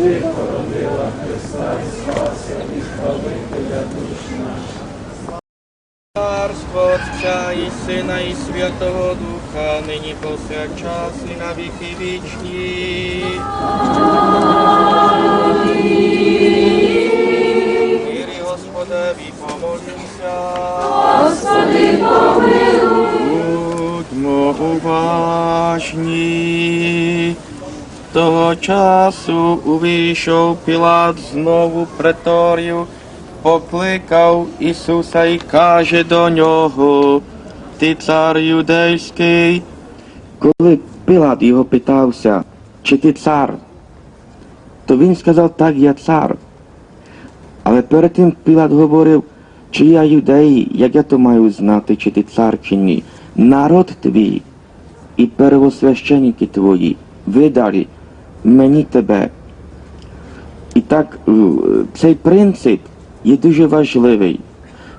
ти породила Христа і Спася, і Збавителя душ наших. Царство Отця і Сина, і Святого Духа, нині повсякчас і на віки вічні. Вірі Господеві помолімся. Господи, Того часу увійшов Пілат знову в преторію, покликав Ісуса і каже до нього, ти цар юдейський. Коли Пілат його питався, чи ти цар, то він сказав, так, я цар. Але перед тим Пілат говорив, чи я юдей, як я то маю знати, чи ти цар, чи ні. Народ твій і первосвященники твої видали мені тебе. І так е, цей принцип є дуже важливий.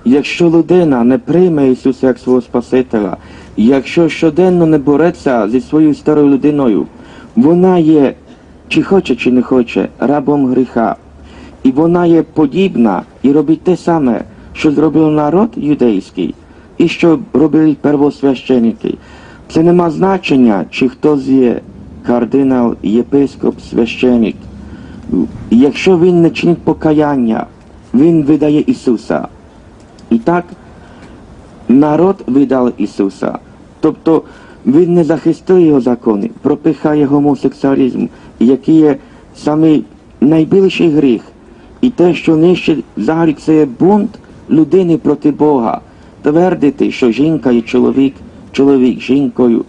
Якщо людина не прийме Ісуса як свого Спасителя, якщо щоденно не бореться зі своєю старою людиною, вона є, чи хоче, чи не хоче, рабом гріха. І вона є подібна і робить те саме, що зробив народ юдейський, і що робили первосвященники. Це нема значення, чи хтось є кардинал, єпископ, священик. Якщо він не чинить покаяння, він видає Ісуса. І так народ видав Ісуса. Тобто він не захистив його закони, пропихає гомосексуалізм, який є самий найбільший гріх. І те, що нищить взагалі це є бунт людини проти Бога. Твердити, що жінка і чоловік, чоловік жінкою.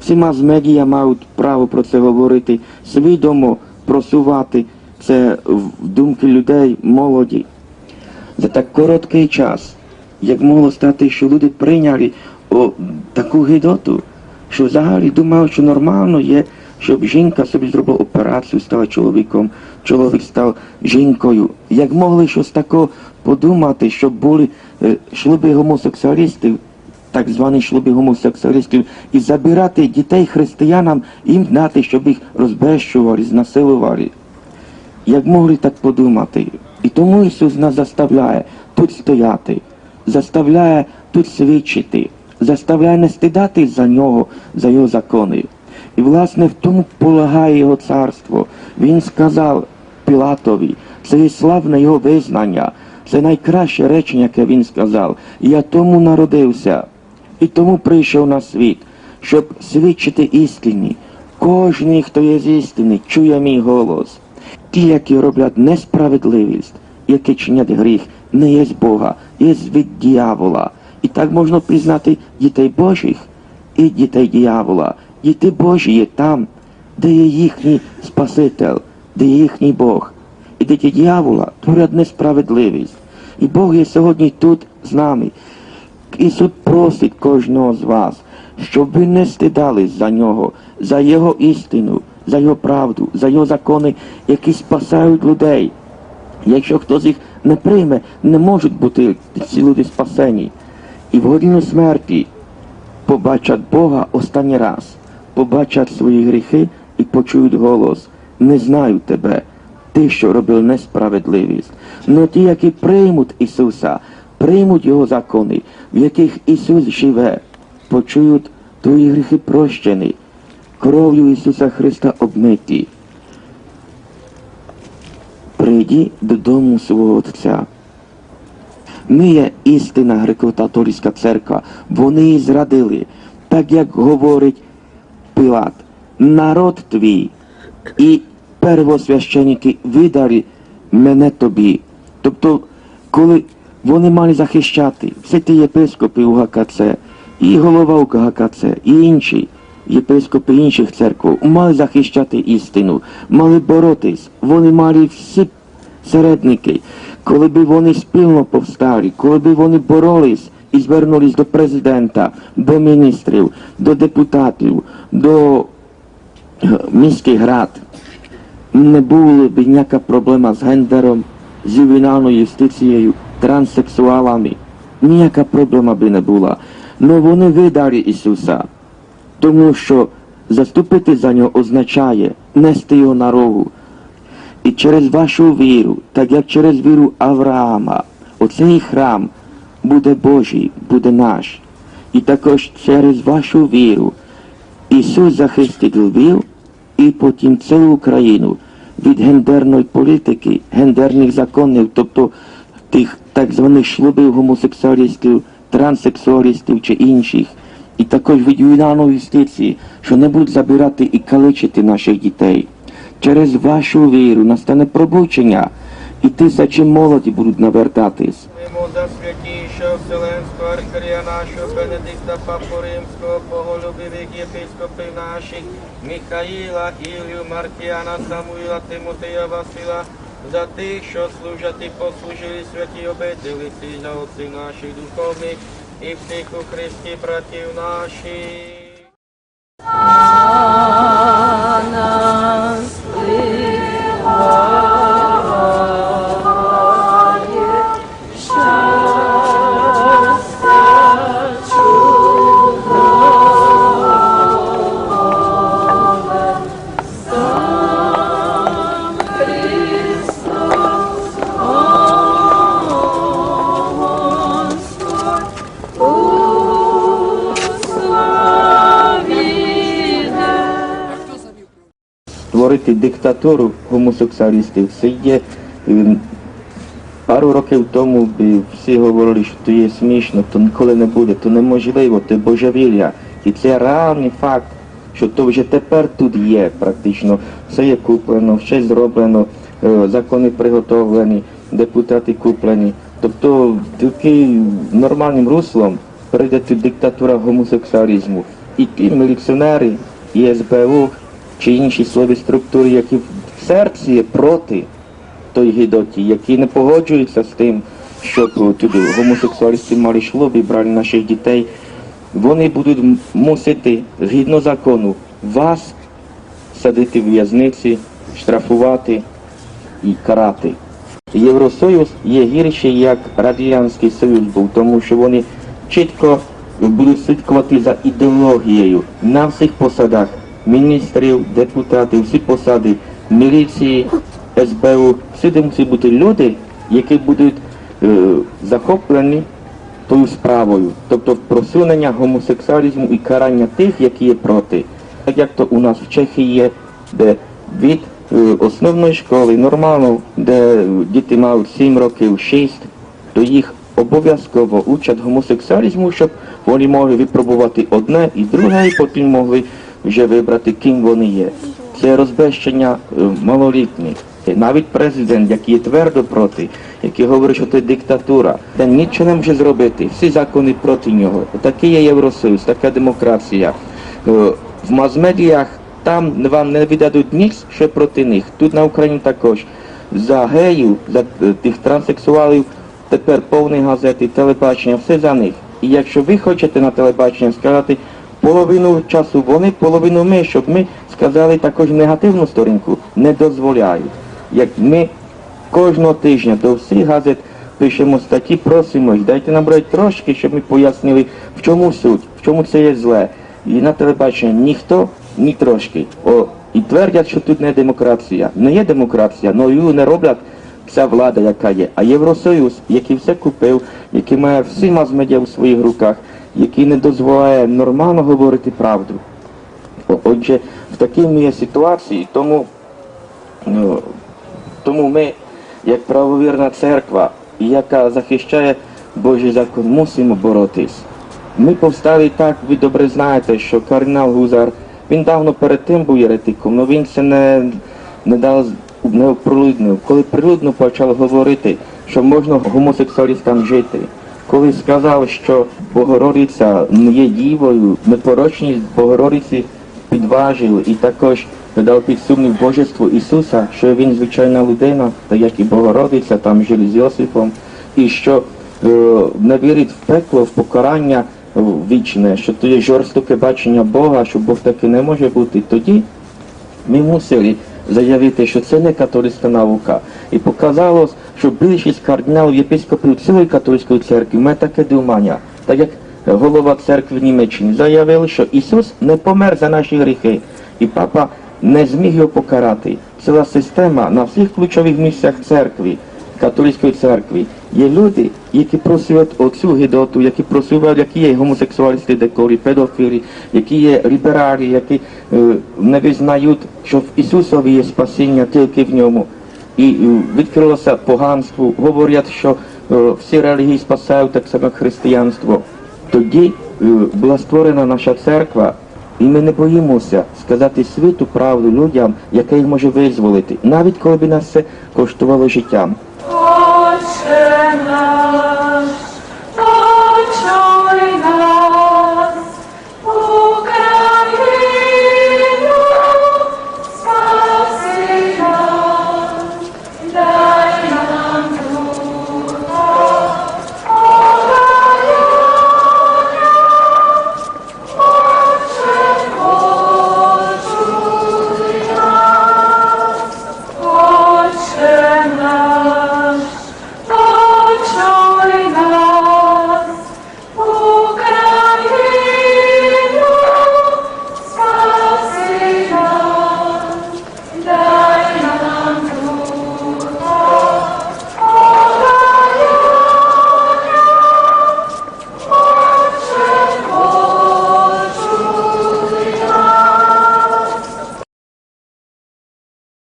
Всі мас-медіа мають право про це говорити, свідомо просувати це в думки людей, молоді. За так короткий час, як могло стати, що люди прийняли о, таку гидоту, що взагалі думали, що нормально є, щоб жінка собі зробила операцію, стала чоловіком, чоловік став жінкою. Як могли щось таке подумати, щоб були е, шлюби гомосексуалістів, так звані шлюби гомосексуалістів, і забирати дітей християнам, їм дати, щоб їх розбещували, знасилували. Як могли так подумати? І тому Ісус нас заставляє тут стояти, заставляє тут свідчити, заставляє не стидатись за нього, за його закони. І власне в тому полагає його царство. Він сказав Пілатові, це є славне його визнання, це найкраще речення, яке він сказав. Я тому народився і тому прийшов на світ, щоб свідчити істині. Кожний, хто є з істини, чує мій голос. Ті, які роблять несправедливість, які чинять гріх, не є з Бога, є від дьявола. І так можна пізнати дітей Божих і дітей дьявола. Діти Божі є там, де є їхній Спаситель, де є їхній Бог. І діти дьявола творять несправедливість. І Бог є сьогодні тут з нами. Ісус просить кожного з вас, щоб ви не стидались за нього, за Його істину, за Його правду, за Його закони, які спасають людей. Якщо хтось їх не прийме, не можуть бути ці люди спасені. І в годину смерті побачать Бога останній раз, побачать свої гріхи і почують голос. Не знаю тебе, ти, що робив несправедливість. Но ті, які приймуть Ісуса, приймуть Його закони, в яких Ісус живе, почують твої гріхи прощені, кров'ю Ісуса Христа обмиті. Прийди додому свого Отця. Ми є істина греко-католицька церква. Вони її зрадили, так як говорить Пилат. Народ твій і первосвященники видали мене тобі. Тобто, коли вони мали захищати, всі ті єпископи у ГКЦ, і голова у ГКЦ, і інші єпископи інших церков мали захищати істину, мали боротись, вони мали всі середники, коли б вони спільно повстали, коли б вони боролись і звернулись до президента, до міністрів, до депутатів, до е, міських рад, не була б ніяка проблема з гендером, з ювенальною юстицією, транссексуалами. Ніяка проблема би не була. Но вони видали Ісуса, тому що Заступити за нього означає нести його на рогу. І через вашу віру, так як через віру Авраама, оцей храм буде Божий, буде наш. І також через вашу віру Ісус захистить Львів і потім цілу Україну від гендерної політики, гендерних законів, тобто тих так званих шлюбів гомосексуалістів, транссексуалістів чи інших. І також від ювенальної юстиції, що не будуть забирати і калечити наших дітей. Через вашу віру настане пробучення, і тисячі молоді будуть навертатись. Мимо за святішого Вселенського архарія нашого Бенедикта Папу Римського, боголюбивих єпископів наших, Михаїла, Ілію, Маркіяна, Самуїла, Тимотея, Васила, за тих, що служать і послужили святі обителиці, сина, отців наших духовних і всіх у Христі братів наших. Створити диктатуру гомосексуалістів. Це є пару років тому всі говорили, що то є смішно, то ніколи не буде, то неможливо, то божевілля. І це реальний факт, що то вже тепер тут є практично. Все є куплено, все зроблено, е, закони приготовлені, депутати куплені. Тобто таким нормальним руслом прийде тут диктатура гомосексуалізму. І ті міліціонери, і СБУ, чи інші силові структури, які в серці є проти той гідоті, які не погоджуються з тим, щоб тут гомосексуалісти мали шлюб і брали наших дітей, вони будуть мусити згідно закону вас садити в в'язниці, штрафувати і карати. Євросоюз є гірший, як Радянський Союз був, тому що вони чітко будуть слідкувати за ідеологією на всіх посадах міністрів, депутатів, всі посади міліції, СБУ. Всюди мусять бути люди, які будуть е, захоплені тою справою, тобто просунення гомосексуалізму і карання тих, які є проти. Так як то у нас в Чехії є, де від е, основної школи нормально, де діти мають 7 років, 6, то їх обов'язково учать гомосексуалізму, щоб вони могли випробувати одне і друге, і потім могли вже вибрати, ким вони є. Це розбещення малолітніх. Навіть президент, який твердо проти, який говорить, що це диктатура, він нічого не може зробити. Всі закони проти нього. Такий є Євросоюз, така демократія. В мас-медіях там вам не видадуть ніч, що проти них. Тут на Україні також. За геїв, за тих транссексуалів, тепер повні газети, телебачення, все за них. І якщо ви хочете на телебачення сказати половину часу вони, половину ми, щоб ми сказали також негативну сторінку, не дозволяють. Як ми кожного тижня до всіх газет пишемо статті, просимо їх, дайте нам брати трошки, щоб ми пояснили, в чому суть, в чому це є зле. І на телебаченні ніхто, ні трошки. О, і твердять, що тут не демократія. Не є демократія, але її не роблять ця влада, яка є. А Євросоюз, який все купив, який має всі мас-медіа у своїх руках, який не дозволяє нормально говорити правду. Отже, в такій є ситуації, тому, ну, тому ми, як правовірна церква, яка захищає Божий закон, мусимо боротись. Ми повстали так, ви добре знаєте, що кардинал Гузар, він давно перед тим був єретиком, але він це не, не дав не оприлюднив. Коли прилюдно почав говорити, що можна гомосексуалістам жити, коли сказав, що Богородиця є дівою, непорочність Богородиці підважив і також дав під сумнів Божество Ісуса, що він звичайна людина, так як і Богородиця, там жили з Йосипом, і що е, не вірить в пекло, в покарання вічне, що то є жорстоке бачення Бога, що Бог таки не може бути. Тоді ми мусили заявити, що це не католицька наука. І показалось, що більшість кардиналів єпископів цілої католицької церкви має таке думання, так як голова церкви Німеччини, заявив, що Ісус не помер за наші гріхи, і папа не зміг його покарати. Ціла система на всіх ключових місцях церкви, католицької церкви. Є люди, які просують оцю гидоту, які просувають, які є гомосексуалісти, декорі, педофили, які є лібералі, які е, не визнають, що в Ісусові є спасіння тільки в ньому. І відкрилося поганство, говорять, що е, всі релігії спасають так само християнство. Тоді е, була створена наша церква, і ми не боїмося сказати світу правду людям, яка їх може визволити, навіть коли б нас це коштувало життям.